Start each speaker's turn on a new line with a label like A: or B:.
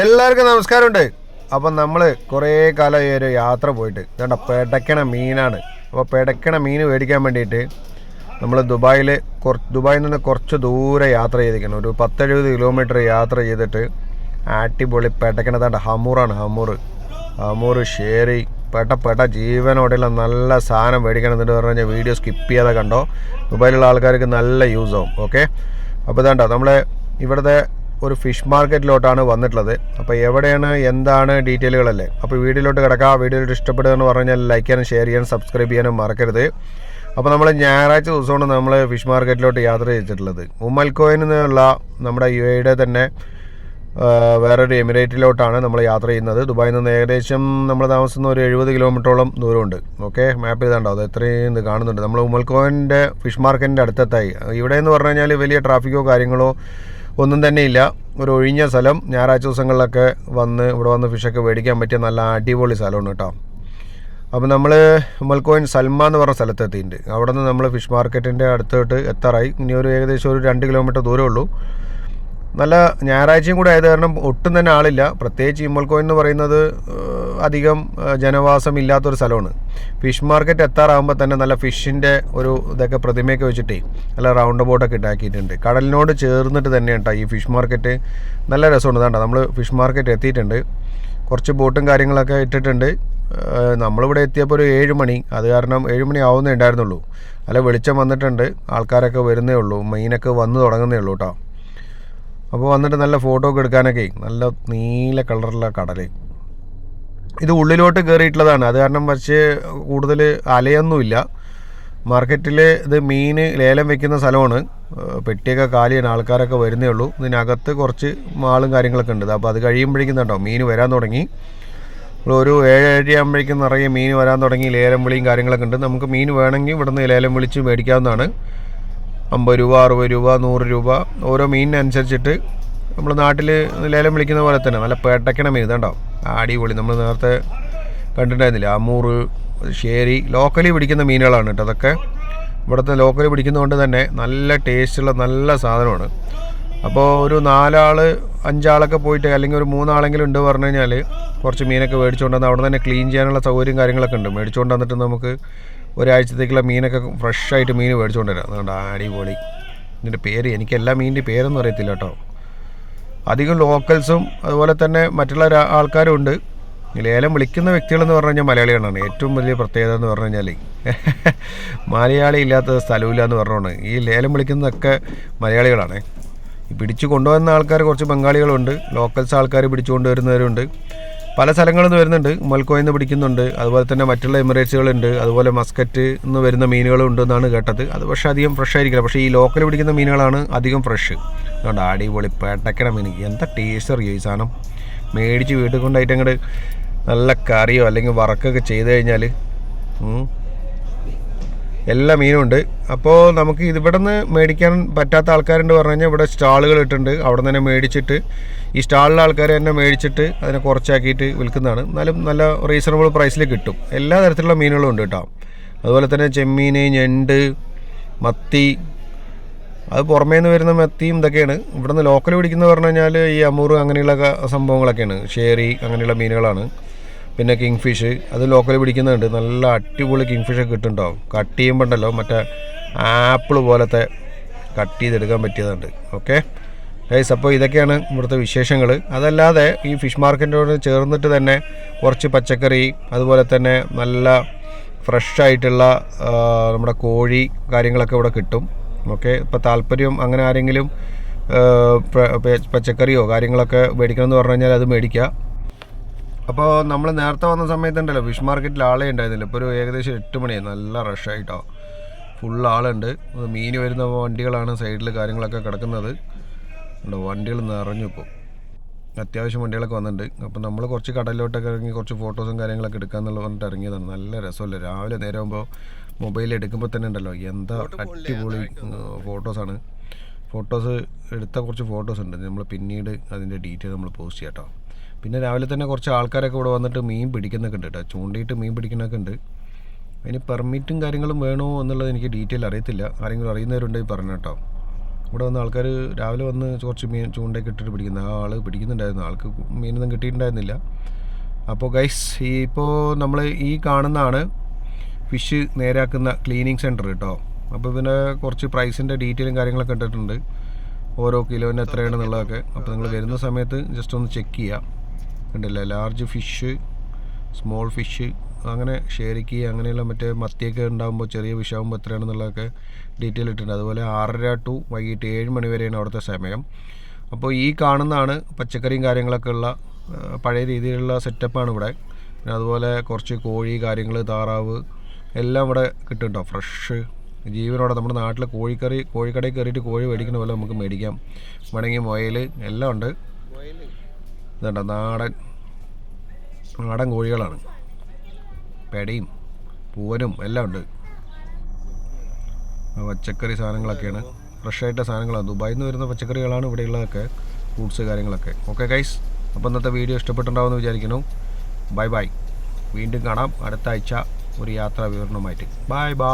A: എല്ലാവർക്കും നമസ്കാരമുണ്ട്. അപ്പം നമ്മൾ കുറേ കാലം ഈ ഒരു യാത്ര പോയിട്ട് ഇതാണ്ട പെടക്കണ മീനാണ്. അപ്പോൾ പെടക്കണ മീൻ മേടിക്കാൻ വേണ്ടിയിട്ട് നമ്മൾ ദുബായിൽ ദുബായിൽ നിന്ന് കുറച്ച് ദൂരെ യാത്ര ചെയ്തിരിക്കണം ഒരു പത്തെഴുപത് കിലോമീറ്റർ യാത്ര ചെയ്തിട്ട് അടിപൊളി പെടക്കണതാണ്ട് ഹമൂറാണ് ഹമൂർ. ഹമൂർ ഷേറി പെട്ട പെട്ട ജീവനോടെയുള്ള നല്ല സാധനം മേടിക്കണം എന്നിട്ട് പറഞ്ഞു കഴിഞ്ഞാൽ വീഡിയോ സ്കിപ്പ് ചെയ്യാതെ കണ്ടോ? ദുബായിലുള്ള ആൾക്കാർക്ക് നല്ല യൂസ് ആവും ഓക്കെ? അപ്പോൾ ഇതാണ്ടോ നമ്മളെ ഇവിടുത്തെ ഒരു ഫിഷ് മാർക്കറ്റിലോട്ടാണ് വന്നിട്ടുള്ളത്. അപ്പോൾ എവിടെയാണ് എന്താണ് ഡീറ്റെയിലുകളല്ലേ? അപ്പോൾ വീഡിയോയിലോട്ട് കിടക്കാം. വീഡിയോയിലോട്ട് ഇഷ്ടപ്പെടുക എന്ന് പറഞ്ഞാൽ ലൈക്ക് ചെയ്യാനും ഷെയർ ചെയ്യാനും സബ്സ്ക്രൈബ് ചെയ്യാനും മറക്കരുത്. അപ്പോൾ നമ്മൾ ഞായറാഴ്ച ദിവസമാണ് നമ്മൾ ഫിഷ് മാർക്കറ്റിലോട്ട് യാത്ര ചെയ്തിട്ടുള്ളത്. ഉമ്മൽക്കോയിൽ നിന്നുള്ള നമ്മുടെ യു എയുടെ തന്നെ വേറൊരു എമിറേറ്റിലോട്ടാണ് നമ്മൾ യാത്ര ചെയ്യുന്നത്. ദുബായിൽ നിന്ന് ഏകദേശം നമ്മൾ താമസിക്കുന്ന ഒരു എഴുപത് കിലോമീറ്ററോളം ദൂരമുണ്ട്. ഓക്കെ? മാപ്പ് ചെയ്താണ്ടോ അത് എത്രയും ഇത് കാണുന്നുണ്ട്. നമ്മൾ ഉമ്മൽക്കോവിന്റെ ഫിഷ് മാർക്കറ്റിന്റെ അടുത്തെത്തായി. ഇവിടെ എന്ന് പറഞ്ഞു കഴിഞ്ഞാൽ വലിയ ട്രാഫിക്കോ കാര്യങ്ങളോ ഒന്നും തന്നെ ഇല്ല ഒരു ഒഴിഞ്ഞ സ്ഥലം. ഞായറാഴ്ച ദിവസങ്ങളിലൊക്കെ വന്ന് ഇവിടെ വന്ന് ഫിഷൊക്കെ മേടിക്കാൻ പറ്റിയ നല്ല അടിപൊളി സ്ഥലമാണ് കേട്ടോ. അപ്പോൾ നമ്മൾ മൽക്കോയിൻ സൽമ എന്ന് പറഞ്ഞ സ്ഥലത്തെത്തിയിട്ടുണ്ട് അവിടെ നിന്ന് നമ്മൾ ഫിഷ് മാർക്കറ്റിന്റെ അടുത്തോട്ട് എത്താറായി. ഇനി ഒരു ഏകദേശം ഒരു രണ്ട് കിലോമീറ്റർ ദൂരമേ ഉള്ളൂ. നല്ല ഞായറാഴ്ചയും കൂടെ ആയത് കാരണം ഒട്ടും തന്നെ ആളില്ല. പ്രത്യേകിച്ച് ഇമ്മൽക്കോയിൻ എന്ന് പറയുന്നത് അധികം ജനവാസം ഇല്ലാത്തൊരു സ്ഥലമാണ്. ഫിഷ് മാർക്കറ്റ് എത്താറാകുമ്പോൾ തന്നെ നല്ല ഫിഷിന്റെ ഒരു ഇതൊക്കെ പ്രതിമയൊക്കെ വെച്ചിട്ടേ നല്ല റൗണ്ട് ബോട്ടൊക്കെ ഉണ്ടാക്കിയിട്ടുണ്ട്. കടലിനോട് ചേർന്നിട്ട് തന്നെ കേട്ടോ ഈ ഫിഷ് മാർക്കറ്റ്. നല്ല രസമുണ്ട് കേട്ടോ നമ്മൾ ഫിഷ് മാർക്കറ്റ് എത്തിയിട്ടുണ്ട്. കുറച്ച് ബോട്ടും കാര്യങ്ങളൊക്കെ ഇട്ടിട്ടുണ്ട്. നമ്മളിവിടെ എത്തിയപ്പോൾ ഒരു ഏഴ് മണി. അത് കാരണം ഏഴ് മണി ആവുന്നേ ഉണ്ടായിരുന്നുള്ളൂ. അല്ല വെളിച്ചം വന്നിട്ടുണ്ട്. ആൾക്കാരൊക്കെ വരുന്നേ ഉള്ളൂ. മീനൊക്കെ വന്ന് തുടങ്ങുന്നേ ഉള്ളൂ കേട്ടോ അപ്പോൾ വന്നിട്ട് നല്ല ഫോട്ടോ ഒക്കെ എടുക്കാനൊക്കെ നല്ല നീല കളറുള്ള കടൽ ഇത് ഉള്ളിലോട്ട് കയറിയിട്ടുള്ളതാണ് അത് കാരണം പക്ഷേ കൂടുതൽ അലയൊന്നുമില്ല. മാർക്കറ്റിൽ ഇത് മീൻ ലേലം വെക്കുന്ന സ്ഥലമാണ്. പെട്ടിയൊക്കെ കാലിയാണ് ആൾക്കാരൊക്കെ വരുന്നേ ഉള്ളൂ. ഇതിനകത്ത് കുറച്ച് മാളും കാര്യങ്ങളൊക്കെ ഉണ്ട്. അപ്പോൾ അത് കഴിയുമ്പോഴേക്കും കേട്ടോ മീൻ വരാൻ തുടങ്ങി. ഒരു ഏഴ് ഏഴര ആകുമ്പോഴേക്കും നിറയെ മീൻ വരാൻ തുടങ്ങി. ലേലം വിളിയും കാര്യങ്ങളൊക്കെ ഉണ്ട്. നമുക്ക് മീൻ വേണമെങ്കിൽ ഇവിടുന്ന് ലേലം വിളിച്ച് മേടിക്കാവുന്നതാണ്. അമ്പത് രൂപ അറുപത് രൂപ നൂറ് രൂപ ഓരോ മീനിനനുസരിച്ചിട്ട് നമ്മൾ നാട്ടിൽ ലേലം വിളിക്കുന്ന പോലെ തന്നെ നല്ല പേട്ടക്കണ മീൻ ഇതുണ്ടോ? അടിപൊളി. നമ്മൾ നേരത്തെ കണ്ടിട്ടുണ്ടായിരുന്നില്ല? അമൂറ് ഷേരി ലോക്കലി പിടിക്കുന്ന മീനുകളാണ് കേട്ടോ അതൊക്കെ. ഇവിടുത്തെ ലോക്കലി പിടിക്കുന്നതുകൊണ്ട് തന്നെ നല്ല ടേസ്റ്റുള്ള നല്ല സാധനമാണ്. അപ്പോൾ ഒരു നാലാൾ അഞ്ചാളൊക്കെ പോയിട്ട് അല്ലെങ്കിൽ ഒരു മൂന്നാളെങ്കിലും ഉണ്ട് പറഞ്ഞു കഴിഞ്ഞാൽ കുറച്ച് മീനൊക്കെ മേടിച്ചുകൊണ്ട് വന്ന് അവിടെ തന്നെ ക്ലീൻ ചെയ്യാനുള്ള സൗകര്യം കാര്യങ്ങളൊക്കെ ഉണ്ട്. മേടിച്ചുകൊണ്ട് വന്നിട്ട് നമുക്ക് ഒരാഴ്ചത്തേക്കുള്ള മീനൊക്കെ ഫ്രഷായിട്ട് മീൻ മേടിച്ചുകൊണ്ട് വരാം അതുകൊണ്ട് അടിപൊളി. ഇതിന്റെ പേര് എനിക്ക് എല്ലാ മീനിന്റെ പേരൊന്നും അറിയത്തില്ല കേട്ടോ. അധികം ലോക്കൽസും അതുപോലെ തന്നെ മറ്റുള്ള ആൾക്കാരും ഉണ്ട്. ലേലം വിളിക്കുന്ന വ്യക്തികളെന്ന് പറഞ്ഞു കഴിഞ്ഞാൽ മലയാളികളാണ്. ഏറ്റവും വലിയ പ്രത്യേകത എന്ന് പറഞ്ഞു കഴിഞ്ഞാൽ മലയാളി ഇല്ലാത്ത സ്ഥലമില്ല എന്ന് പറഞ്ഞുകൊണ്ട് ഈ ലേലം വിളിക്കുന്നതൊക്കെ മലയാളികളാണ്. പിടിച്ചു കൊണ്ടുവന്ന ആൾക്കാർ കുറച്ച് ബംഗാളികളുണ്ട്. ലോക്കൽസ് ആൾക്കാർ പിടിച്ചു കൊണ്ടുവരുന്നവരുണ്ട്. പല സ്ഥലങ്ങളിൽ നിന്ന് വരുന്നുണ്ട്. മൽക്കോയിൽ നിന്ന് പിടിക്കുന്നുണ്ട്. അതുപോലെ തന്നെ മറ്റുള്ള എമിറേറ്റ്സുകളുണ്ട്. അതുപോലെ മസ്കറ്റ് നിന്ന് വരുന്ന മീനുകളും ഉണ്ടെന്നാണ് കേട്ടത്. അത് പക്ഷേ അധികം ഫ്രഷ് ആയിരിക്കില്ല. പക്ഷേ ഈ ലോക്കൽ പിടിക്കുന്ന മീനുകളാണ് അധികം ഫ്രഷ് അതുകൊണ്ട് അടിപൊളി പേട്ടക്കണ മീൻ. എന്താ ടേസ്റ്റ് അറിയോ ഈ സാധനം? മേടിച്ച് വീട്ടിൽ കൊണ്ടായിട്ട് അങ്ങോട്ട് നല്ല കറിയോ അല്ലെങ്കിൽ വറക്കൊക്കെ ചെയ്ത് കഴിഞ്ഞാൽ എല്ലാ മീനും ഉണ്ട്. അപ്പോൾ നമുക്ക് ഇവിടെ നിന്ന് മേടിക്കാൻ പറ്റാത്ത ആൾക്കാരുണ്ട് പറഞ്ഞു കഴിഞ്ഞാൽ ഇവിടെ സ്റ്റാളുകൾ ഇട്ടുണ്ട് അവിടെ തന്നെ മേടിച്ചിട്ട് ഈ സ്റ്റാളിലെ ആൾക്കാർ തന്നെ മേടിച്ചിട്ട് അതിനെ കുറച്ചാക്കിയിട്ട് വിൽക്കുന്നതാണ്. എന്നാലും നല്ല റീസണബിൾ പ്രൈസിൽ കിട്ടും. എല്ലാ തരത്തിലുള്ള മീനുകളും ഉണ്ട് കേട്ടോ. അതുപോലെ തന്നെ ചെമ്മീൻ ഞണ്ട് മത്തി അത് പുറമേ നിന്ന് വരുന്ന മത്തിയും ഇതൊക്കെയാണ്. ഇവിടെ നിന്ന് ലോക്കൽ പിടിക്കുന്നത് പറഞ്ഞു കഴിഞ്ഞാൽ ഈ അമൂറ് അങ്ങനെയുള്ള സംഭവങ്ങളൊക്കെയാണ്. ഷേറി അങ്ങനെയുള്ള മീനുകളാണ്. പിന്നെ കിങ് ഫിഷ് അത് ലോക്കൽ പിടിക്കുന്നുണ്ട്. നല്ല അടിപൊളി കിങ് ഫിഷ് കിട്ടുന്നുണ്ടാവും. കട്ട് ചെയ്യുമ്പോൾ ഉണ്ടല്ലോ മറ്റേ ആപ്പിൾ പോലത്തെ കട്ട് ചെയ്തെടുക്കാൻ പറ്റിയതുണ്ട്. ഓക്കെ ഗൈസ് അപ്പോൾ ഇതൊക്കെയാണ് ഇവിടുത്തെ വിശേഷങ്ങൾ അതല്ലാതെ ഈ ഫിഷ് മാർക്കറ്റിനോട് ചേർന്നിട്ട് തന്നെ കുറച്ച് പച്ചക്കറി അതുപോലെ തന്നെ നല്ല ഫ്രഷ് ആയിട്ടുള്ള നമ്മുടെ കോഴി കാര്യങ്ങളൊക്കെ ഇവിടെ കിട്ടും. ഓക്കെ ഇപ്പോൾ താല്പര്യം അങ്ങനെ ആരെങ്കിലും പച്ചക്കറിയോ കാര്യങ്ങളൊക്കെ മേടിക്കണമെന്ന് പറഞ്ഞു കഴിഞ്ഞാൽ അത് മേടിക്കുക. അപ്പോൾ നമ്മൾ നേരത്തെ വന്ന സമയത്തുണ്ടല്ലോ ഫിഷ് മാർക്കറ്റിൽ ആളെ ഉണ്ടായിരുന്നില്ല. ഇപ്പോൾ ഒരു ഏകദേശം എട്ട് മണിയായി നല്ല റഷായിട്ടോ ഫുൾ ആളുണ്ട്. മീൻ വരുന്ന വണ്ടികളാണ് സൈഡിൽ കാര്യങ്ങളൊക്കെ കിടക്കുന്നത്. ഉണ്ടോ വണ്ടികൾ നിറഞ്ഞു ഇപ്പോൾ അത്യാവശ്യം വണ്ടികളൊക്കെ വന്നിട്ടുണ്ട്. അപ്പോൾ നമ്മൾ കുറച്ച് കടലിലോട്ടൊക്കെ ഇറങ്ങി കുറച്ച് ഫോട്ടോസും കാര്യങ്ങളൊക്കെ എടുക്കാന്നുള്ള പറഞ്ഞിട്ട് ഇറങ്ങിയതാണ്. നല്ല രസമല്ലേ. രാവിലെ നേരം ആകുമ്പോൾ മൊബൈൽ എടുക്കുമ്പോൾ തന്നെ ഉണ്ടല്ലോ. എന്താ അടിപൊളി ഫോട്ടോസാണ് ഫോട്ടോസ് എടുത്ത കുറച്ച് ഫോട്ടോസ് ഉണ്ട്. നമ്മൾ പിന്നീട് അതിന്റെ ഡീറ്റെയിൽ നമ്മൾ പോസ്റ്റ് ചെയ്യാം കേട്ടോ പിന്നെ രാവിലെ തന്നെ കുറച്ച് ആൾക്കാരൊക്കെ ഇവിടെ വന്നിട്ട് മീൻ പിടിക്കുന്നൊക്കെ ഉണ്ട് കേട്ടോ. ചൂണ്ടിയിട്ട് മീൻ പിടിക്കുന്നൊക്കെ ഉണ്ട്. അതിന് പെർമിറ്റും കാര്യങ്ങളും വേണോ എന്നുള്ളത് എനിക്ക് ഡീറ്റെയിൽ അറിയത്തില്ല. ആരെങ്കിലും അറിയുന്നവരുണ്ടെങ്കിൽ പറഞ്ഞു കേട്ടോ. ഇവിടെ വന്ന് ആൾക്കാർ രാവിലെ വന്ന് കുറച്ച് മീൻ ചൂണ്ടയൊക്കെ ഇട്ടിട്ട് പിടിക്കുന്ന ആ ആൾ പിടിക്കുന്നുണ്ടായിരുന്നു. ആൾക്ക് മീനൊന്നും കിട്ടിയിട്ടുണ്ടായിരുന്നില്ല. അപ്പോൾ ഗൈസ് ഈ ഇപ്പോൾ നമ്മൾ ഈ കാണുന്നതാണ് ഫിഷ് നേരാക്കുന്ന ക്ലീനിങ് സെന്റർ കേട്ടോ. അപ്പോൾ പിന്നെ കുറച്ച് പ്രൈസിന്റെ ഡീറ്റെയിലും കാര്യങ്ങളൊക്കെ ഇട്ടിട്ടുണ്ട്. ഓരോ കിലോന് എത്രയാണെന്നുള്ളതൊക്കെ അപ്പോൾ നിങ്ങൾ വരുന്ന സമയത്ത് ജസ്റ്റ് ഒന്ന് ചെക്ക് ചെയ്യാം. കണ്ടില്ല ലാർജ് ഫിഷ് സ്മോൾ ഫിഷ് അങ്ങനെ ഷേരിക്ക് അങ്ങനെയുള്ള മറ്റേ മത്തിയൊക്കെ ഉണ്ടാകുമ്പോൾ ചെറിയ വിഷാവുമ്പോൾ എത്രയാണെന്നുള്ളതൊക്കെ ഡീറ്റെയിൽ ഇട്ടിട്ടുണ്ട്. അതുപോലെ ആറര ടു വൈകിട്ട് ഏഴ് മണി വരെയാണ് അവിടുത്തെ സമയം. അപ്പോൾ ഈ കാണുന്നതാണ് പച്ചക്കറിയും കാര്യങ്ങളൊക്കെ ഉള്ള പഴയ രീതിയിലുള്ള സെറ്റപ്പാണ് ഇവിടെ. പിന്നെ അതുപോലെ കുറച്ച് കോഴി കാര്യങ്ങൾ താറാവ് എല്ലാം ഇവിടെ കിട്ടുന്നുണ്ടോ? ഫ്രഷ് ജീവനോടെ നമ്മുടെ നാട്ടിൽ കോഴിക്കറി കോഴിക്കടയിൽ കയറിയിട്ട് കോഴി മേടിക്കുന്ന പോലെ നമുക്ക് മേടിക്കാം. വേണമെങ്കിൽ മൊയൽ എല്ലാം ഉണ്ട്. ഇതുണ്ട് നാടൻ നാടൻ കോഴികളാണ്. പെടയും പൂവനും എല്ലാം ഉണ്ട്. പച്ചക്കറി സാധനങ്ങളൊക്കെയാണ്. ഫ്രഷായിട്ട സാധനങ്ങളാണ്. ദുബായിൽ നിന്ന് വരുന്ന പച്ചക്കറികളാണ് ഇവിടെയുള്ളതൊക്കെ ഫ്രൂട്ട്സ് കാര്യങ്ങളൊക്കെ. ഓക്കെ ഗൈസ് അപ്പോൾ ഇന്നത്തെ വീഡിയോ ഇഷ്ടപ്പെട്ടുണ്ടാവുമെന്ന് വിചാരിക്കുന്നു. ബൈ ബൈ വീണ്ടും കാണാം. അടുത്ത ആഴ്ച ഒരു യാത്രാ വിവരണമായിട്ട് ബൈ ബൈ